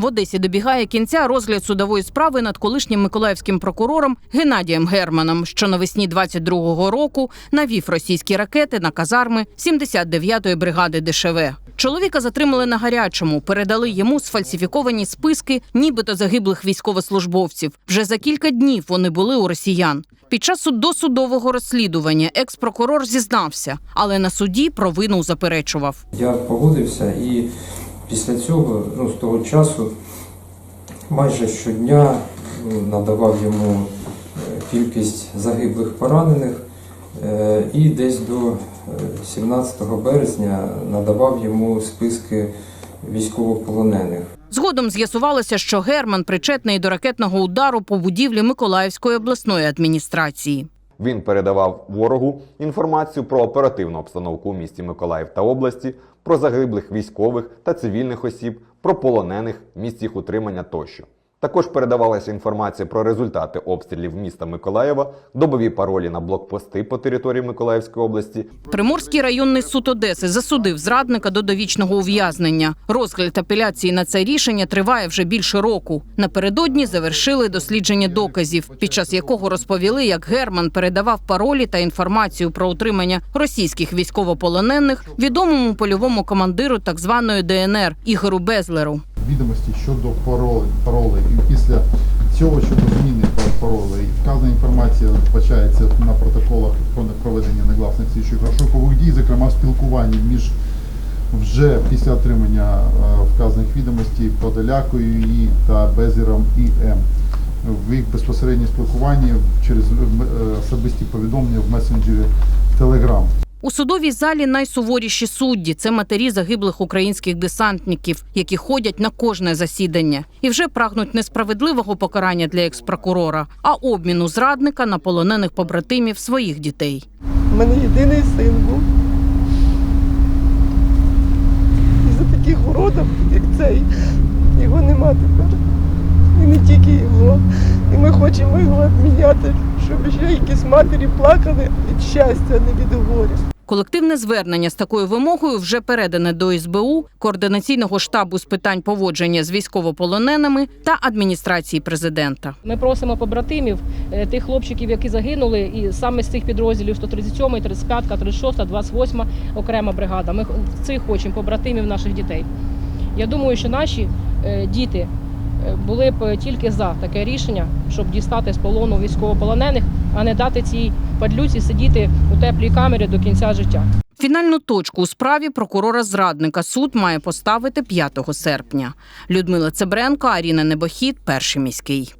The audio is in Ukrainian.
В Одесі добігає кінця розгляд судової справи над колишнім миколаївським прокурором Геннадієм Германом, що навесні 22-го року навів російські ракети на казарми 79-ї бригади ДШВ. Чоловіка затримали на гарячому, передали йому сфальсифіковані списки, нібито загиблих військовослужбовців. Вже за кілька днів вони були у росіян. Під час досудового розслідування екс-прокурор зізнався, але на суді провину заперечував. Я погодився і після цього, ну, з того часу, майже щодня ну, надавав йому е, кількість загиблих поранених е, і десь до е, 17 березня надавав йому списки військовополонених. Згодом з'ясувалося, що Герман причетний до ракетного удару по будівлі Миколаївської обласної адміністрації. Він передавав ворогу інформацію про оперативну обстановку у місті Миколаїв та області, про загиблих військових та цивільних осіб, про полонених, місць їх утримання тощо. Також передавалася інформація про результати обстрілів міста Миколаєва, добові паролі на блокпости по території Миколаївської області, Приморський районний суд Одеси засудив зрадника до довічного ув'язнення. Розгляд апеляції на це рішення триває вже більше року. Напередодні завершили дослідження доказів, під час якого розповіли, як Герман передавав паролі та інформацію про утримання російських військовополонених відомому польовому командиру так званої ДНР Ігору Безлеру. Відомості щодо паролей. І після цього щодо зміни пар- паролей. Вказана інформація вбачається на протоколах про проведення негласних слідчих розшукових дій, зокрема в спілкуванні між вже після отримання е, вказаних відомостей Подолякою і та Безіром і М. В їх безпосередньо спілкуванні через е, особисті повідомлення в месенджері Telegram. У судовій залі найсуворіші судді це матері загиблих українських десантників, які ходять на кожне засідання і вже прагнуть несправедливого покарання для екс-прокурора, а обміну зрадника на полонених побратимів своїх дітей. У мене єдиний син був. І за таких уродів, як цей, його нема тепер. І не тільки його. Хочемо його обміняти, щоб ще якісь матері плакали від щастя, а не від горя. Колективне звернення з такою вимогою вже передане до СБУ, координаційного штабу з питань поводження з військовополоненими та адміністрації президента. Ми просимо побратимів е, тих хлопчиків, які загинули, і саме з цих підрозділів 137, 35, 36, 28 окрема бригада. Ми цих хочемо побратимів наших дітей. Я думаю, що наші е, діти були б тільки за таке рішення, щоб дістати з полону військовополонених, а не дати цій падлюці сидіти у теплій камері до кінця життя. Фінальну точку у справі прокурора зрадника суд має поставити 5 серпня. Людмила Цебренко, Аріна Небохід, перший міський.